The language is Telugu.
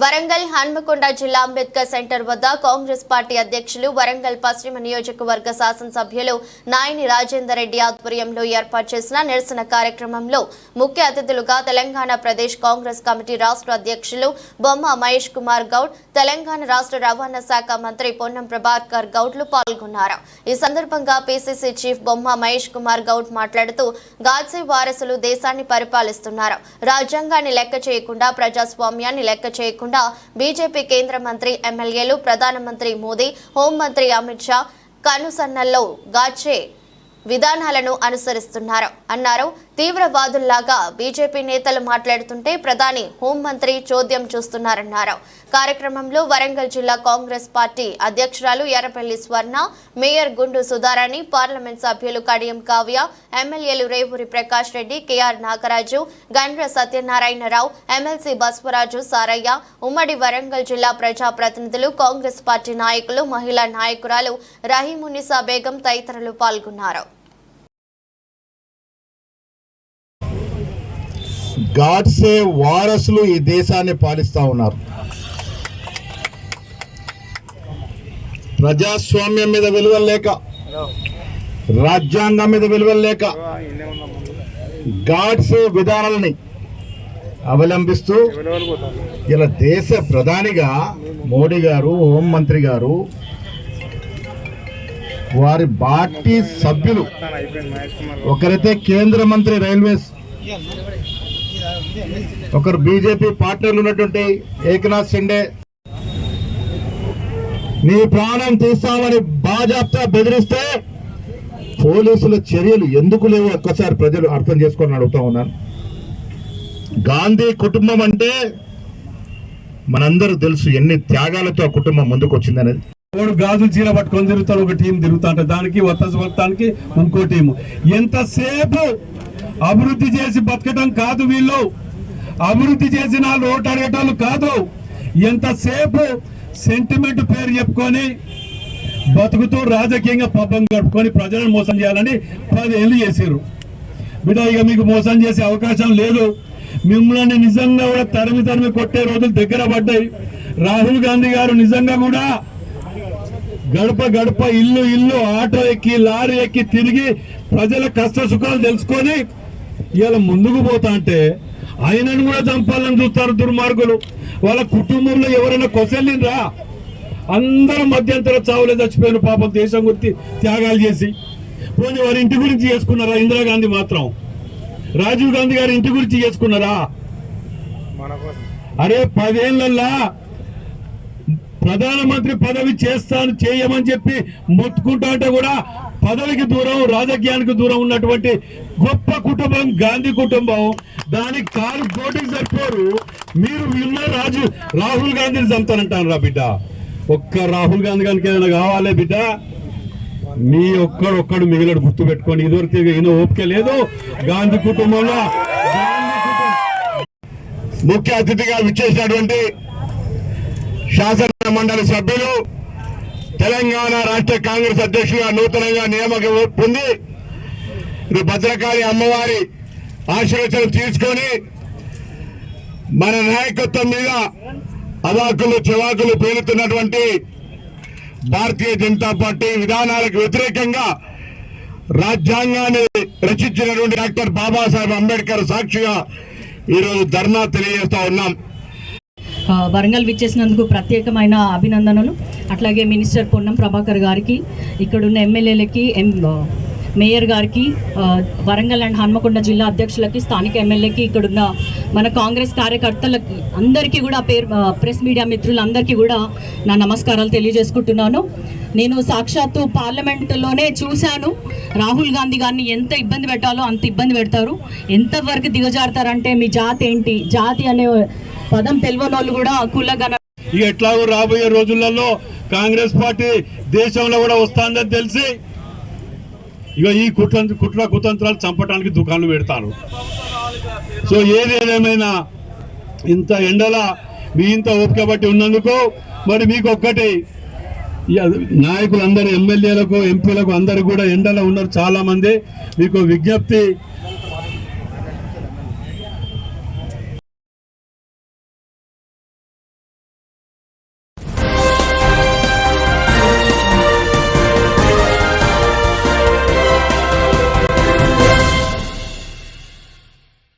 వరంగల్ హన్మకొండ జిల్లా అంబేద్కర్ సెంటర్ వద్ద కాంగ్రెస్ పార్టీ అధ్యక్షులు వరంగల్ పశ్చిమ నియోజకవర్గ శాసనసభ్యులు నాయని రాజేందర్ రెడ్డి ఆధ్వర్యంలో ఏర్పాటు చేసిన నిరసన కార్యక్రమంలో ముఖ్య అతిథులుగా తెలంగాణ ప్రదేశ్ కాంగ్రెస్ కమిటీ రాష్ట్ర అధ్యక్షులు బొమ్మ మహేష్ కుమార్ గౌడ్ తెలంగాణ రాష్ట్ర రవాణా శాఖ మంత్రి పొన్నం ప్రభాకర్ గౌడ్లు పాల్గొన్నారు. ఈ సందర్భంగా పీసీసీ చీఫ్ బొమ్మ మహేష్ కుమార్ గౌడ్ మాట్లాడుతూ గాడ్సే వారసులు దేశాన్ని పరిపాలిస్తున్నారు. రాజ్యాంగాన్ని లెక్క చేయకుండా ప్రజాస్వామ్యాన్ని లెక్క చేయకుండా బీజేపీ కేంద్ర మంత్రి ఎమ్మెల్యేలు ప్రధానమంత్రి మోదీ హోంమంత్రి అమిత్ షా కనుసన్నల్లో గాచే విధానాలను అనుసరిస్తున్నారు అన్నారు తీవ్రవాదుల్లాగా బీజేపీ నేతలు మాట్లాడుతుంటే ప్రధాని హోంమంత్రి చోద్యం చూస్తున్నారన్నారు. కార్యక్రమంలో వరంగల్ జిల్లా కాంగ్రెస్ పార్టీ అధ్యక్షురాలు ఎర్రపల్లి స్వర్ణ మేయర్ గుండు సుధారాణి పార్లమెంట్ సభ్యులు కడియం కావ్య ఎమ్మెల్యేలు రేవూరి ప్రకాష్ రెడ్డి కేఆర్ నాగరాజు గండ్ర సత్యనారాయణరావు ఎమ్మెల్సీ బస్వరాజు సారయ్య ఉమ్మడి వరంగల్ జిల్లా ప్రజాప్రతినిధులు కాంగ్రెస్ పార్టీ నాయకులు మహిళా నాయకురాలు రహీమునిసా బేగం తదితరులు పాల్గొన్నారు. గాడ్సే వారసులు ఈ దేశాన్ని పాలిస్తా ఉన్నారు. ప్రజాస్వామ్యం మీద విలువలు లేక రాజ్యాంగం మీద విలువలు లేక గాడ్సే విధానాలని అవలంబిస్తూ ఇలా దేశ ప్రధానిగా మోడీ గారు హోంమంత్రి గారు వారి పార్టీ సభ్యులు ఒకరైతే కేంద్ర మంత్రి రైల్వేస్ ఒకరు బీజేపీ పార్టీలు ఉన్నటువంటి ఏకనాథ్ షిండే. నీ ప్రాణం తీస్తామని బాజాప్తా బెదిరిస్తే పోలీసుల చర్యలు ఎందుకు లేవు? ఒక్కసారి ప్రజలు అర్థం చేసుకొని అడుగుతా ఉన్నాను. గాంధీ కుటుంబం అంటే మనందరూ తెలుసు ఎన్ని త్యాగాలతో ఆ కుటుంబం ముందుకు వచ్చిందనేది వాడు గాజులు చీర పట్టుకొని తిరుగుతాడు ఒక టీం తిరుగుతా అంటే దానికి వత్తానికి ఇంకో టీం ఎంతసేపు అభివృద్ధి చేసి బతకటం కాదు వీళ్ళు. అభివృద్ధి చేసిన ఓటు అడగటాలు కాదు. ఎంతసేపు సెంటిమెంట్ పేరు చెప్పుకొని బతుకుతూ రాజకీయంగా పబ్బం గడుపుకొని ప్రజలను మోసం చేయాలని పదేళ్ళు చేశారు బిడ్డ ఇక మీకు మోసం చేసే అవకాశం లేదు. మిమ్మల్ని నిజంగా కూడా తరిమి తరిమి కొట్టే రోజులు దగ్గర పడ్డాయి. రాహుల్ గాంధీ గారు నిజంగా కూడా గడప గడప ఇల్లు ఇల్లు ఆటో ఎక్కి లారీ ఎక్కి తిరిగి ప్రజల కష్ట సుఖాలు తెలుసుకొని ఇవాళ ముందుకు పోతా అంటే ఆయనను కూడా చంపాలని చూస్తారు దుర్మార్గులు. వాళ్ళ కుటుంబంలో ఎవరైనా కొసెళ్ళిండ్రా? అందరూ మధ్యంతర చావులే చచ్చిపోయిన పాపం దేశం గురించి త్యాగాలు చేసి. పోనీ వారి ఇంటి గురించి చేసుకున్నారా? ఇందిరాగాంధీ మాత్రం. రాజీవ్ గాంధీ గారి ఇంటి గురించి చేసుకున్నారా? అరే పదేళ్ళల్లా ప్రధానమంత్రి పదవి చేస్తాను చేయమని చెప్పి మొత్తుకుంటా అంటే కూడా పదవికి దూరం రాజకీయానికి దూరం ఉన్నటువంటి గొప్ప కుటుంబం గాంధీ కుటుంబం. దానికి కాలు కోటికి సరిపోరు. మీరు విన్న రాజు రాహుల్ గాంధీని చంపుతానంటాను రా బిడ్డ. ఒక్క రాహుల్ గాంధీ గారికి ఏదైనా కావాలే బిడ్డ? మీ ఒక్కడు ఒక్కడు మిగిలిన గుర్తు పెట్టుకొని ఇదివరకు ఈయన ఓపిక లేదు. గాంధీ కుటుంబంలో ముఖ్య అతిథిగా విచ్చేసినటువంటి శాసన మండలి సభ్యులు తెలంగాణ రాష్ట్ర కాంగ్రెస్ అధ్యక్షులుగా నూతనంగా నియామకం పొంది భద్రకాళి అమ్మవారి ఆశీర్వచనం తీసుకొని మన నాయకత్వం మీద అవాకులు చెవాకులు పేలుతున్నటువంటి భారతీయ జనతా పార్టీ విధానాలకు వ్యతిరేకంగా రాజ్యాంగాన్ని రచించినటువంటి డాక్టర్ బాబాసాహెబ్ అంబేద్కర్ సాక్షిగా ఈరోజు ధర్నా తెలియజేస్తా ఉన్నాం. వరంగల్ విచ్చేసినందుకు ప్రత్యేకమైన అభినందనలు. అట్లాగే మినిస్టర్ పొన్నం ప్రభాకర్ గారికి ఇక్కడున్న ఎమ్మెల్యేలకి ఎం మేయర్ గారికి వరంగల్ అండ్ హన్మకొండ జిల్లా అధ్యక్షులకి స్థానిక ఎమ్మెల్యేకి ఇక్కడున్న మన కాంగ్రెస్ కార్యకర్తలకి అందరికీ కూడా పేరు ప్రెస్ మీడియా మిత్రులందరికీ కూడా నా నమస్కారాలు తెలియజేసుకుంటున్నాను. నేను సాక్షాత్తు పార్లమెంటులోనే చూశాను. రాహుల్ గాంధీ గారిని ఎంత ఇబ్బంది పెట్టాలో అంత ఇబ్బంది పెడతారు. ఎంతవరకు దిగజారుతారంటే మీ జాతి ఏంటి? జాతి అనే పదం తెలియని వాళ్ళు కూడా కులగన ఇక ఎట్లాగో రాబోయే రోజులలో కాంగ్రెస్ పార్టీ దేశంలో కూడా వస్తుందని తెలిసి ఇక ఈ కుట్ర కుట్ర కుతంత్రాలు చంపడానికి దుకాణాలు పెడతారు. సో ఏదేదేమైనా ఇంత ఎండల మీ ఇంత ఓపిక బట్టి ఉన్నందుకు మరి మీకు ఒక్కటి నాయకులందరూ ఎమ్మెల్యేలకు ఎంపీలకు అందరూ కూడా ఎండలో ఉన్నారు చాలామంది. మీకు విజ్ఞప్తి